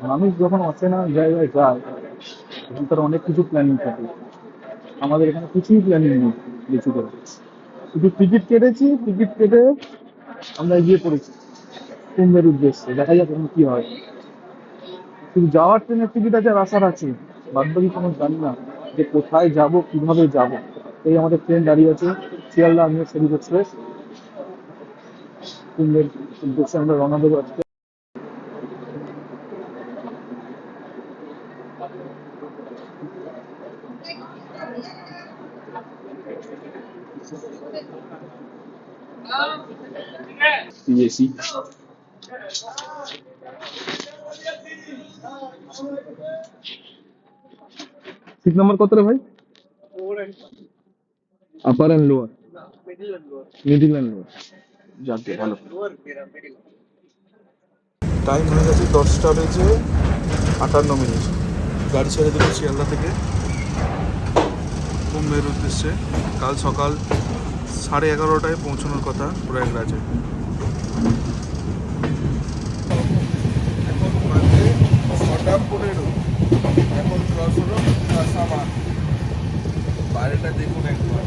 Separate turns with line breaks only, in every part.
মানুষ যখন অচেনা জায়গায় যায়, তখন তার অনেক কিছু প্ল্যানিং থাকে। আমাদের এখানে কিছুই প্ল্যানিং নেই বেশি করে শুধু টিকিট কেটেছি টিকিট কেটে আমরা এগিয়ে পড়েছি। কুম্ভের উদ্দেশ্যে, দেখা যাক এখন কি হয়। শুধু যাওয়ার ট্রেনের টিকিট আছে, আর আসার আছে। বাদ বাকি কোনো জানি না যে কোথায় যাব, কীভাবে যাব। এই আমাদের ট্রেন দাঁড়িয়ে আছে, শিয়ালদা আমিও শরীফ এক্সপ্রেস। কুম্ভের উদ্দেশ্যে আমরা রওনা দেবো আজকে। এসি সিট নাম্বার কত রে ভাই? Upper and lower middle and lower যাকে ভালো।
টাইম হয়ে গেছে দশটা বেজে আটান্ন মিনিট। গাড়ি ছেড়ে দেবো শিয়ালদা থেকে। কুম্ভের উদ্দেশ্যে কাল সকাল সাড়ে এগারোটায় পৌঁছানোর কথা প্রয়াগরাজে এখন বাজে ছটা পনেরো এখন ক্রস হলো কাসামান বাইরেটা দেখুন একবার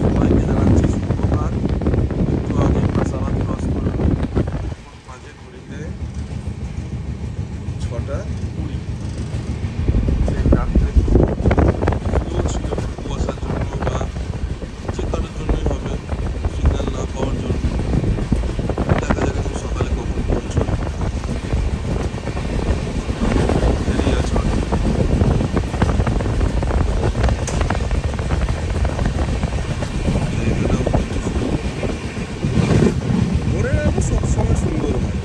সবাইকে জানাচ্ছি সুপ্রভাত একটু আগে কাসামান ক্রস করল এখন বাজে ঘড়িতে ছটা কুড়ি সেই রাত্রে স্লো ছিল কুয়াশার জন্য বা যে কারোর জন্যই হবে সিগন্যাল না পাওয়ার জন্য দেখা যাক এখন সকালে কখন পৌঁছবে দেরি আছে অনেক। জায়গাটাও কিন্তু সুন্দর ভোরের আলো সবসময় সুন্দর হয়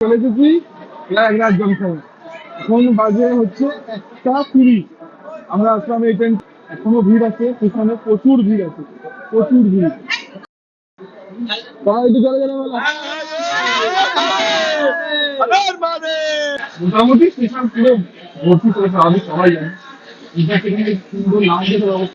চলে এসেছি। প্রয়াগরাজ জংশন এখন বাজে হচ্ছে একটা তিরিশ আমরা আসলাম এই এখনও ভিড় আছে, সেখানে প্রচুর ভিড় আছে। প্রচুর ভিড়। একটু চলে গেলে বলো। মোটামুটি স্টেশন পুরো ভর্তি করেছে, আমি সবাই জানি। সুন্দর নাম যেতে ব্যবস্থা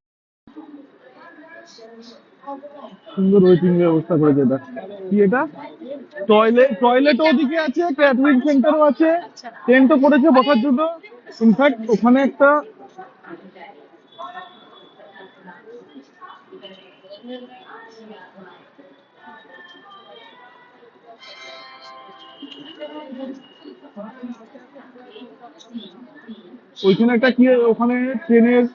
সুন্দর ওয়েটিং ব্যবস্থা করেছে এটা। কি এটা? টয়লেট টয়লেটও ওদিকে আছে ক্যাটারিং সেন্টারও আছে। টেন্টও করেছে বসার জন্য। ইনফ্যাক্ট ওখানে একটা ওইখানে একটা কি ওখানে ট্রেনের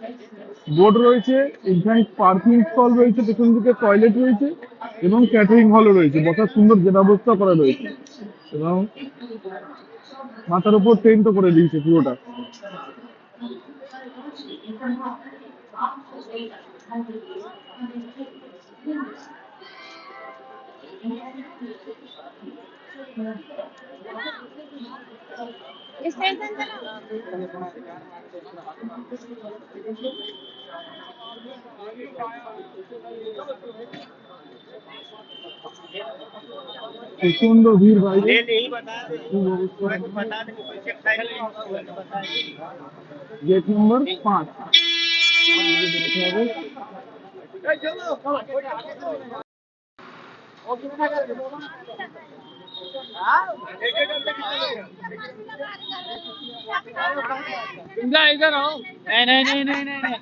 বোর্ড রয়েছে ইনফ্যাক্ট পার্কিং স্টল রয়েছে, পেছন দিকে টয়লেট রয়েছে এবং ক্যাটারিং হলও রয়েছে। বসার সুন্দর ব্যবস্থা করা রয়েছে। এবং মাথার উপর টেন্টও করে দিয়েছে পুরোটা।
প্রচণ্ড ভিড় বাইরে গেট নম্বর পাঁচ इधर इधर
आओ नहीं नहीं नहीं नहीं नहीं
नहीं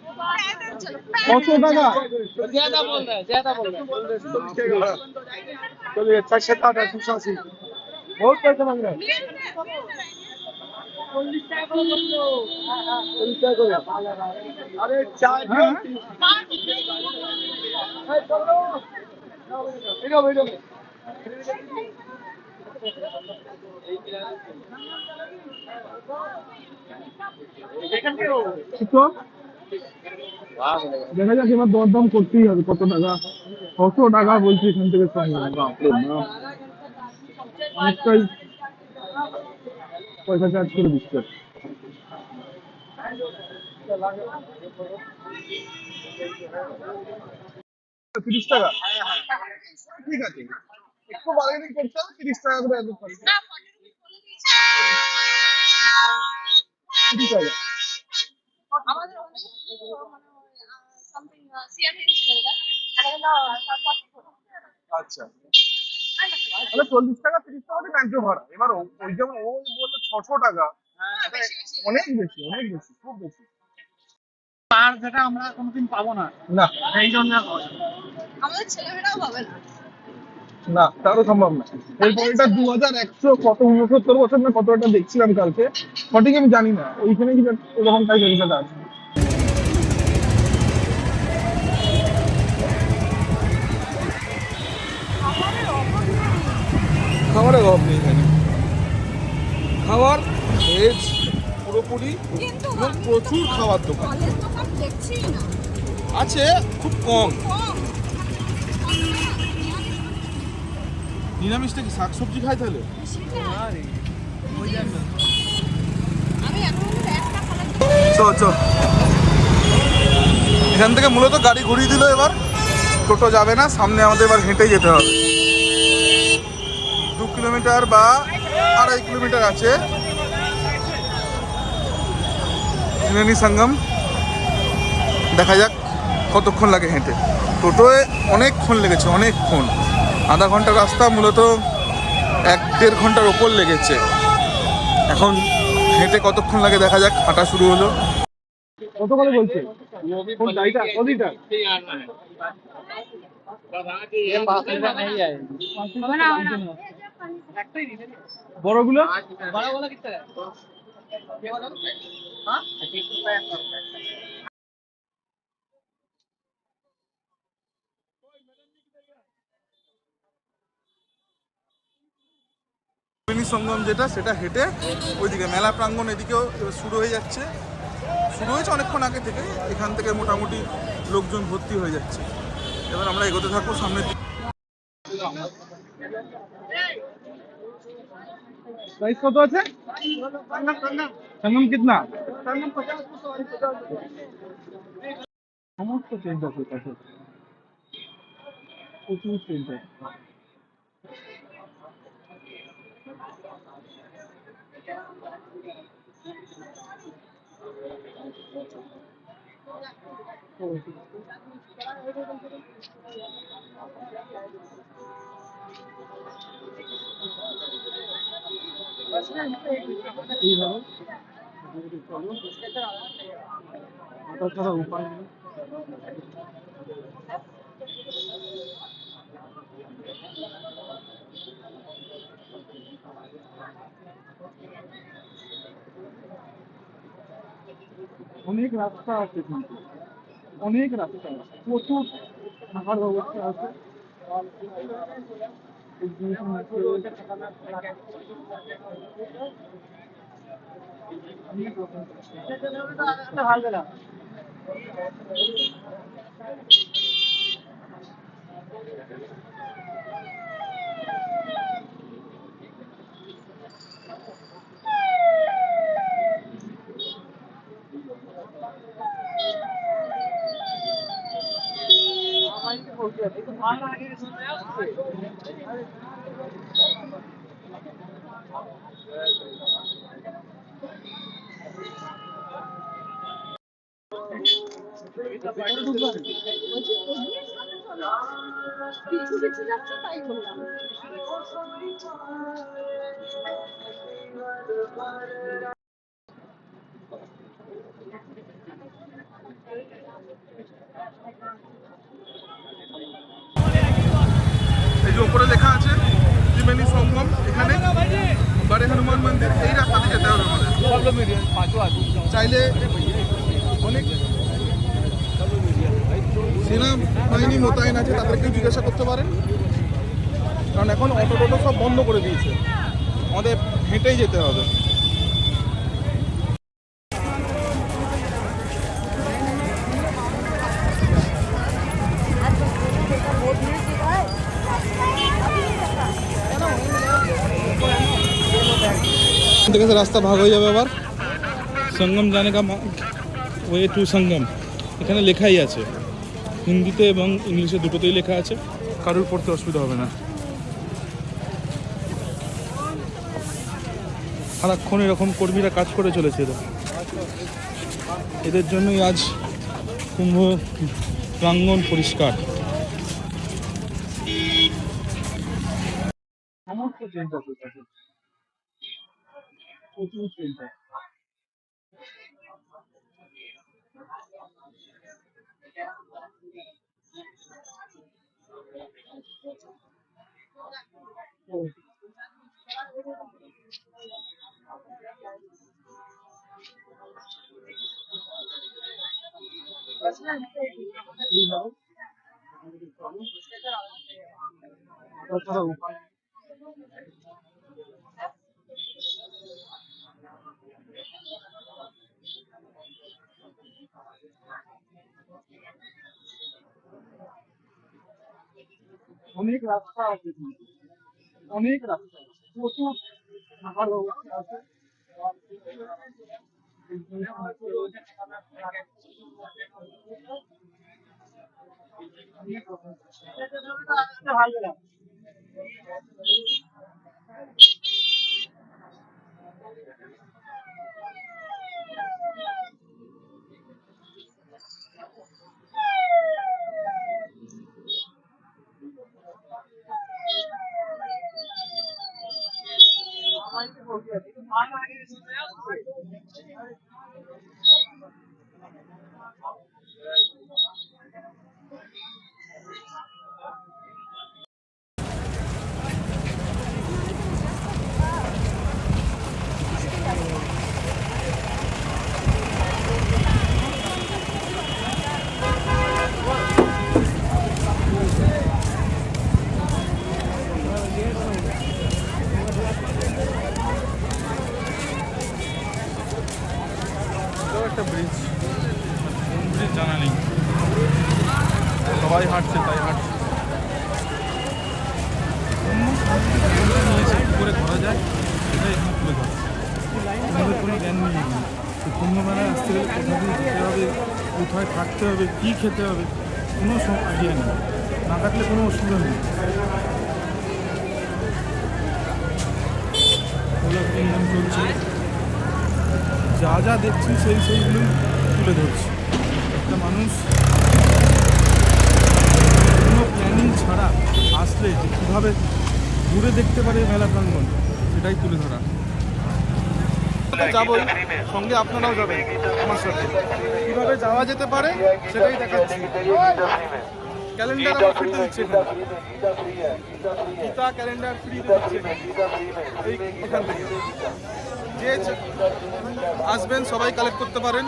दादा
ज्यादा बोल रहा है ज्यादा बोल रहा है
चलिए अच्छा शता था सुशासी बहुत पैसा मांग रहा है अरे चार बैठो बैठो দেখা যাক এবার দরদাম করতেই হবে, কত টাকা? কত টাকা বলছি এখান থেকে। অনেকটাই পয়সা চার্জ করে দিচ্ছে। তিরিশ টাকা? ঠিক আছে। একটু বার্গেনিং করতে হবে তিরিশ টাকা করে একদম করে তিরিশ টাকা
আমাদের অনেক সামথিং সিয়ার ছিল
আচ্ছা তাহলে চল্লিশ টাকা তিরিশ টাকা দিয়ে ন্যায্য ভাড়া এবার ওই যেমন ও বলল ছশো টাকা অনেক বেশি অনেক বেশি খুব বেশি
পাহাড় যেটা আমরা কোনোদিন পাবো না।
না।
এই জন্য
আমাদের ছেলেমেয়েরাও পাবে না।
না তারও সম্ভব না। এরপর এটা দু হাজার একশো কত উনসত্তর বছর না কত একটা দেখছিলাম কালকে। সঠিক আমি জানি না ওইখানে কি এরকম টাইপের আছে
খাবারের অভাব নেই এখানে। খাবার ভেজ পুরোপুরি প্রচুর খাবার দোকান। আছে খুব কম। নিরামিষটা কি শাকসবজি খায় তাহলে?
এখান
থেকে মূলত গাড়ি ঘুরিয়ে দিল এবার। টোটো যাবে না, সামনে আমাদের এবার হেঁটে যেতে হবে। দু কিলোমিটার বা আড়াই কিলোমিটার আছে। ত্রিবেণী সঙ্গম। দেখা যাক কতক্ষণ লাগে হেঁটে। টোটোয় অনেকক্ষণ লেগেছে, অনেকক্ষণ। আধা ঘণ্টার রাস্তা মূলত এক দেড় ঘণ্টার ওপর লেগেছে। এখন হেঁটে কতক্ষণ লাগে দেখা যাক হাঁটা শুরু হলো।
কত বলছে বড়গুলো?
ত্রিবেণী সঙ্গম যেটা, সেটা হেঁটে ওইদিকে মেলা প্রাঙ্গণ এদিকেও শুরু হয়ে যাচ্ছে। শুরু হয়েছে অনেকক্ষণ আগে থেকে, এখান থেকে মোটামুটি লোকজন ভর্তি হয়ে যাচ্ছে। এবার আমরা এগোতে থাকব সামনের দিকে।
প্রাইস কত আছে? সঙ্গম কিতনা? সমস্ত চেঞ্জ আছে প্রচুর চেঞ্জ আছে। এইভাবে চলো ওটা ছাড়া উপায় নেই অনেক রাস্তা আছে কিন্তু অনেক রাস্তা আছে প্রচুর থাকার ব্যবস্থা আছে exhibition আছে। অনেক রকম
বলছি এগিয়ে সামনে চলো পিছু পিছু যাচ্ছে তাই বললাম
এই যে ওপরে লেখা আছে, ত্রিবেণী সঙ্গম, এখানে। বারে হনুমান মন্দির, এই রাস্তাতে যেতে হবে চাইলে অনেক সেনা বাহিনী মোতায়েন আছে তাদেরকে জিজ্ঞাসা করতে পারেন। কারণ এখন অটো টোটো সব বন্ধ করে দিয়েছে। আমাদের হেঁটেই যেতে হবে। থেকে রাস্তা ভাগ হয়ে যাবে আবার। সঙ্গম জানে কা ওয়ে টু সঙ্গম। এখানে লেখাই আছে। হিন্দিতে এবং ইংলিশে দুটোতেই লেখা আছে। কারোর পড়তে অসুবিধা হবে না। সারাক্ষণ এরকম কর্মীরা কাজ করে চলেছে এরা। এদের জন্যই আজ কুম্ভ প্রাঙ্গণ পরিষ্কার।
সমস্ত ট্রেন আছে প্রচুর ট্রেন তাছাড়া উপায় নেই। অনেক রাস্তা আছে। অনেক রাস্তা আছে। প্রচুর পাহাড় অবস্থা আছে
Thank you. ইঞ্জিন যা যা দেখছি সেই সেইগুলোই তুলে ধরছি। একটা মানুষ কোনো প্ল্যানিং ছাড়া আসলে যে কীভাবে ঘুরে দেখতে পারে মেলা প্রাঙ্গণ, সেটাই তুলে ধরা। যাবই, সঙ্গে আপনারাও যাবেন আমার সাথে। কীভাবে যাওয়া যেতে পারে, সেটাই দেখাচ্ছি। ক্যালেন্ডার ফ্রিতে দিচ্ছে ক্যালেন্ডার ফ্রিতে দিচ্ছে। এই এখান থেকে। যে আসবেন, সবাই কালেক্ট করতে পারেন।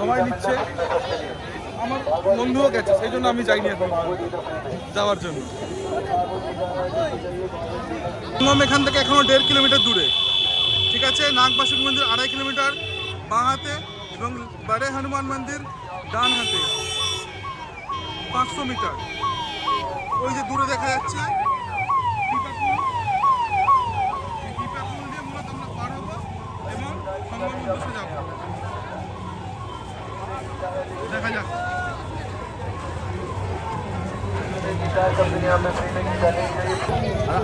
সবাই নিচ্ছে। আমার বন্ধুও গেছে, সেই জন্য আমি যাইনি এখন যাওয়ার জন্য। এখান থেকে এখনও দেড় কিলোমিটার দূরে। ঠিক আছে নাগবাসুক মন্দির আড়াই কিলোমিটার বাঁ হাতে এবং বারে হনুমান মন্দির ডান হাতে। পাঁচশো মিটার। ওই যে দূরে দেখা যাচ্ছে টিপাপুল এই টিপাপুল দিয়ে মূলত আমরা পার হব এবং সঙ্গম উদ্দেশ্যে যাব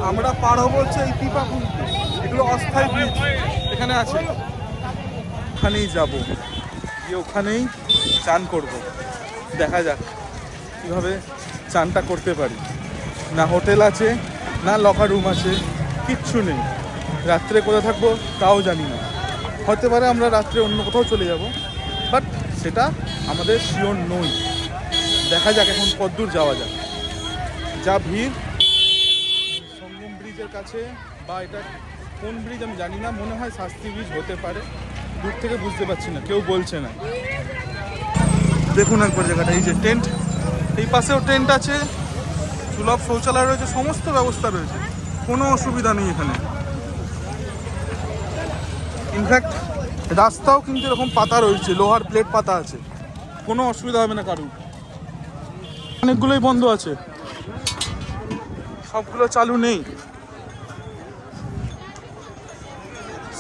আমরা পার হব হচ্ছে এই পিপা এগুলো অস্থায়ী ব্রিজ এখানে আছে। ওখানেই যাব। গিয়ে ওখানেই চান করব। দেখা যাক কীভাবে চানটা করতে পারি। না হোটেল আছে, না লকার রুম আছে, কিচ্ছু নেই। রাত্রে কোথায় থাকব তাও জানি না। হতে পারে আমরা রাত্রে অন্য কোথাও চলে যাব বাট সেটা আমাদের শিওর নই। দেখা যাক এখন কতদূর যাওয়া যাক যা ভিড়, সঙ্গম ব্রিজের কাছে, বা এটা কোন ব্রিজ আমি জানি না, মনে হয় শাস্তি ব্রিজ হতে পারে। দূর থেকে বুঝতে পারছি না, কেউ বলছে না। দেখুন একবার জায়গাটা, এই যে টেন্ট এই পাশেও টেন্ট আছে। সুলভ শৌচালয় রয়েছে, সমস্ত ব্যবস্থা রয়েছে। কোনো অসুবিধা নেই এখানে। ইনফ্যাক্ট রাস্তাও কিন্তু এরকম পাতা রয়েছে, লোহার প্লেট পাতা আছে। কোনো অসুবিধা হবে না কারুর। অনেকগুলোই বন্ধ আছে। সবগুলো চালু নেই।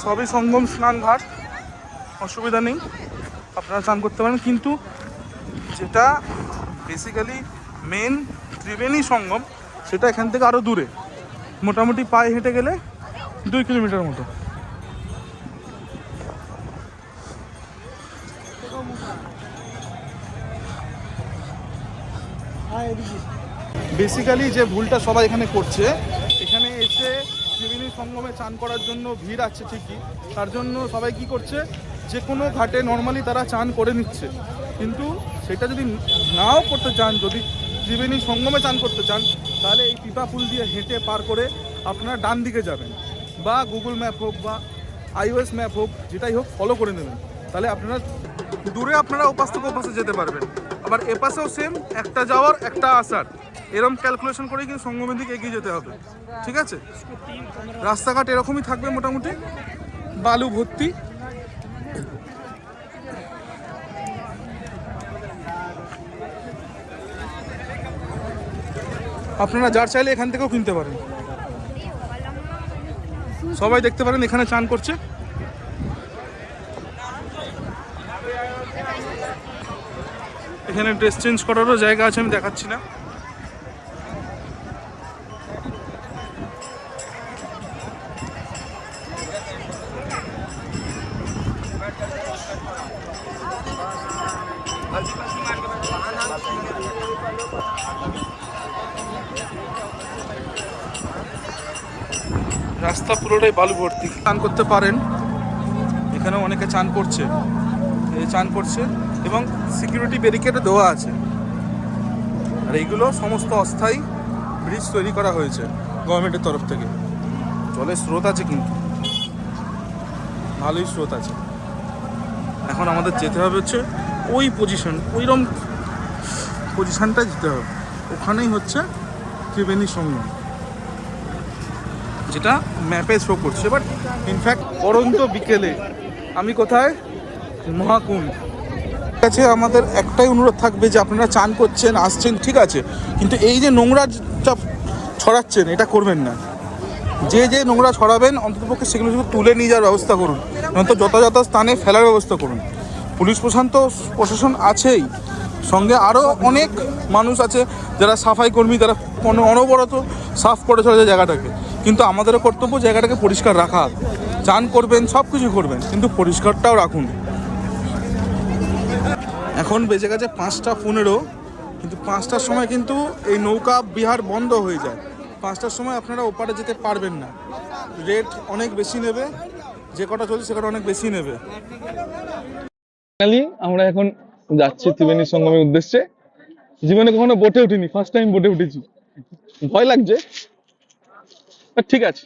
সবই সঙ্গম স্নান ঘাট। অসুবিধা নেই। আপনারা স্নান করতে পারেন। কিন্তু যেটা বেসিক্যালি মেন ত্রিবেণী সঙ্গম, সেটা এখান থেকে আরও দূরে। মোটামুটি পায়ে হেঁটে গেলে দুই কিলোমিটার মতো। বেসিক্যালি যে ভুলটা সবাই এখানে করছে, এখানে এসে ত্রিবেণী সঙ্গমে চান করার জন্য ভিড় আছে ঠিকই, তার জন্য সবাই কি করছে, যে কোনো ঘাটে নর্মালি তারা চান করে নিচ্ছে। কিন্তু সেটা যদি নাও করতে চান, যদি ত্রিবেণী সঙ্গমে চান করতে চান, তাহলে এই পিপা পুল দিয়ে হেঁটে পার করে আপনারা ডান দিকে যাবেন। বা গুগল ম্যাপ হোক বা আইওএস ম্যাপ হোক, যেটাই হোক ফলো করে নেবেন। তাহলে আপনারা দূরে আপনারা ওপাশ থেকে ওপাশে যেতে পারবেন। আবার এপাশেও সেম একটা যাওয়ার, একটা আসার। এরকম ক্যালকুলেশন করেই কিন্তু সঙ্গমের দিকে এগিয়ে যেতে হবে। ঠিক আছে? রাস্তাঘাট এরকমই থাকবে মোটামুটি। বালু ভর্তি। আপনারা যার চাইলে এখান থেকেও কিনতে পারেন। সবাই দেখতে পারেন, এখানে চান করছে। এখানে ড্রেস চেঞ্জ করারও জায়গা আছে, আমি দেখাচ্ছি না। ভর্তি চান করতে পারেন। এখানে অনেকে চান করছে। চান করছে এবং সিকিউরিটি ব্যারিকেডও দেওয়া আছে। আর এইগুলো সমস্ত অস্থায়ী ব্রিজ তৈরি করা হয়েছে গভর্নমেন্টের তরফ থেকে। জলের স্রোত আছে কিন্তু। ভালোই স্রোত আছে। এখন আমাদের যেতে হবে হচ্ছে ওই পজিশন ওইরকম পজিশনটা যেতে হবে। ওখানেই হচ্ছে ত্রিবেণী সঙ্গম যেটা ম্যাপে শো করছে বাট ইনফ্যাক্ট পরন্ত বিকেলে আমি কোথায়? মহাকুণ্ড কাছে আমাদের একটাই অনুরোধ থাকবে যে আপনারা চান করছেন, আসছেন, ঠিক আছে। কিন্তু এই যে নোংরাটা ছড়াচ্ছেন, এটা করবেন না। যে যে নোংরা ছড়াবেন, অন্ততপক্ষে সেগুলো শুধু তুলে নিয়ে যাওয়ার ব্যবস্থা করুন। নয়তো যথাযথ স্থানে ফেলার ব্যবস্থা করুন। পুলিশ প্রশাসন তো প্রশাসন আছেই। সঙ্গে আরও অনেক মানুষ আছে, যারা সাফাই কর্মী তারা অনবরত সাফ করে চলেছে জায়গাটাকে। কিন্তু আমাদেরও কর্তব্য জায়গাটাকে পরিষ্কার রাখা। চান করবেন, সব কিছু করবেন, কিন্তু পরিষ্কারটাও রাখুন। এখন বেজে গেছে পাঁচটা পনেরো, কিন্তু পাঁচটার সময় কিন্তু এই নৌকা বিহার বন্ধ হয়ে যায়। পাঁচটার সময় আপনারা ওপারে যেতে পারবেন না। রেট অনেক বেশি নেবে, যে কটা চলছে সে কটা অনেক বেশি নেবে।
আমরা এখন যাচ্ছি ত্রিবেণী সঙ্গমের উদ্দেশ্যে। জীবনে কখনো বোটে উঠিনি ফার্স্ট টাইম বোটে উঠেছি। ভয় লাগছে ঠিক আছে।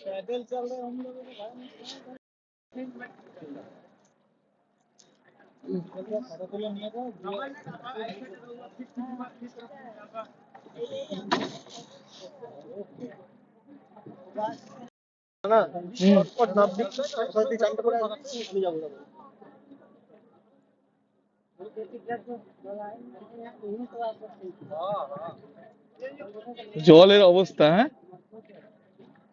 জলের অবস্থা হ্যাঁ?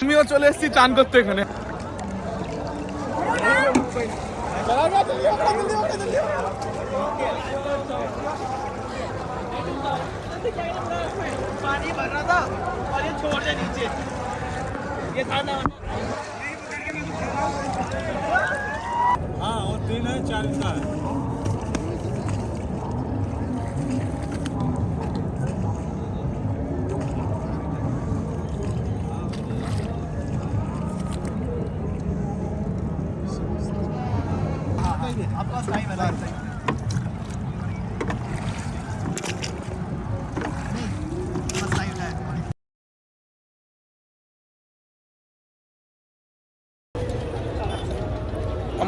আমিও চলে এসেছি চান করতে এখানে
चला गया जल्दी ओके जल्दी ओके जल्दी
पानी भर रहा था और ये छोड़ दे नीचे ये था ना
हाँ और तीन है चार का है।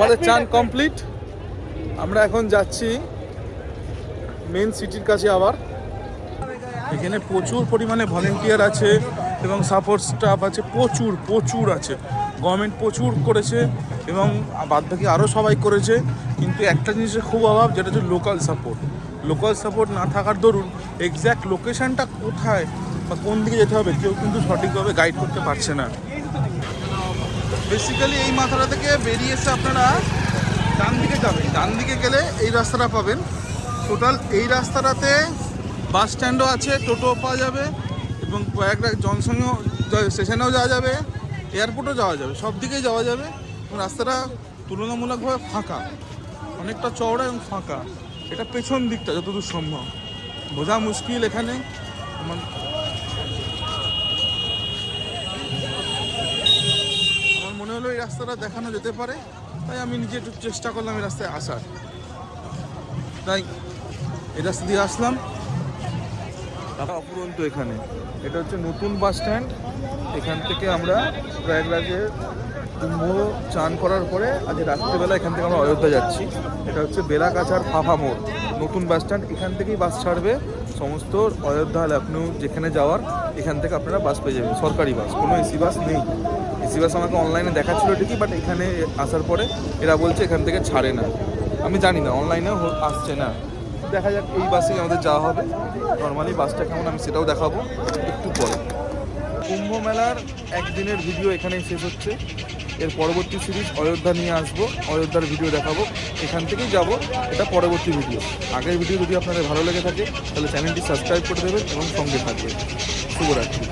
আমাদের চান কমপ্লিট। আমরা এখন যাচ্ছি মেন সিটির কাছে আবার। এখানে প্রচুর পরিমাণে ভলেন্টিয়ার আছে এবং সাপোর্ট স্টাফ আছে প্রচুর প্রচুর আছে। গভর্নমেন্ট প্রচুর করেছে এবং বাদ বাকি আরও সবাই করেছে কিন্তু একটা জিনিসের খুব অভাব যেটা হচ্ছে লোকাল সাপোর্ট লোকাল সাপোর্ট না থাকার দরুন এক্স্যাক্ট লোকেশানটা কোথায় বা কোন দিকে যেতে হবে কেউ কিন্তু সঠিকভাবে গাইড করতে পারছে না। বেসিক্যালি এই মাথাটা থেকে বেরিয়ে এসে আপনারা ডান দিকে যাবেন। ডান দিকে গেলে এই রাস্তাটা পাবেন। টোটাল এই রাস্তাটাতে বাস স্ট্যান্ডও আছে টোটো পাওয়া যাবে এবং কয়েকটা জনসংঘ স্টেশনেও যাওয়া যাবে, এয়ারপোর্টও যাওয়া যাবে, সব দিকেই যাওয়া যাবে এবং রাস্তাটা তুলনামূলকভাবে ফাঁকা। অনেকটা চওড়া এবং ফাঁকা। এটা পেছন দিকটা যতদূর সম্ভব। বোঝা মুশকিল এখানে। আমার আমার মনে হলো এই রাস্তাটা দেখানো যেতে পারে। তাই আমি নিজে একটু চেষ্টা করলাম এই রাস্তায় আসার। তাই এই রাস্তা দিয়ে আসলাম। অপুরন্ত এখানে। এটা হচ্ছে নতুন বাস স্ট্যান্ড। এখান থেকে আমরা প্রয়াগরাজে কুম্ভ চান করার পরে আজ রাত্রিবেলা এখান থেকে আমরা অযোধ্যা যাচ্ছি। এটা হচ্ছে বেলাকাছার ফাফা মোড়। নতুন বাস স্ট্যান্ড। এখান থেকেই বাস ছাড়বে সমস্ত অযোধ্যা লখনৌ যেখানে যাওয়ার, এখান থেকে আপনারা বাস পেয়ে যাবেন। সরকারি বাস, কোনো এসি বাস নেই। এসি বাস আমাকে অনলাইনে দেখাচ্ছিল ঠিকই বাট এখানে আসার পরে এরা বলছে এখান থেকে ছাড়ে না। আমি জানি না অনলাইনেও আসছে না। দেখা যাক এই বাসেই আমাদের যাওয়া হবে। নর্মালি বাসটা কেমন, আমি সেটাও দেখাবো একটু পরে। কুম্ভ মেলার একদিনের ভিডিও এখানেই শেষ হচ্ছে। এর পরবর্তী সিরিজ অযোধ্যা নিয়ে আসব, অযোধ্যার ভিডিও দেখাবো। এখান থেকেই যাব, এটা পরবর্তী ভিডিও আগের ভিডিও যদি আপনাদের ভালো লেগে থাকে, তাহলে চ্যানেলটি সাবস্ক্রাইব করে দেবেন এবং সঙ্গে থাকবেন। শুভরাত্রি।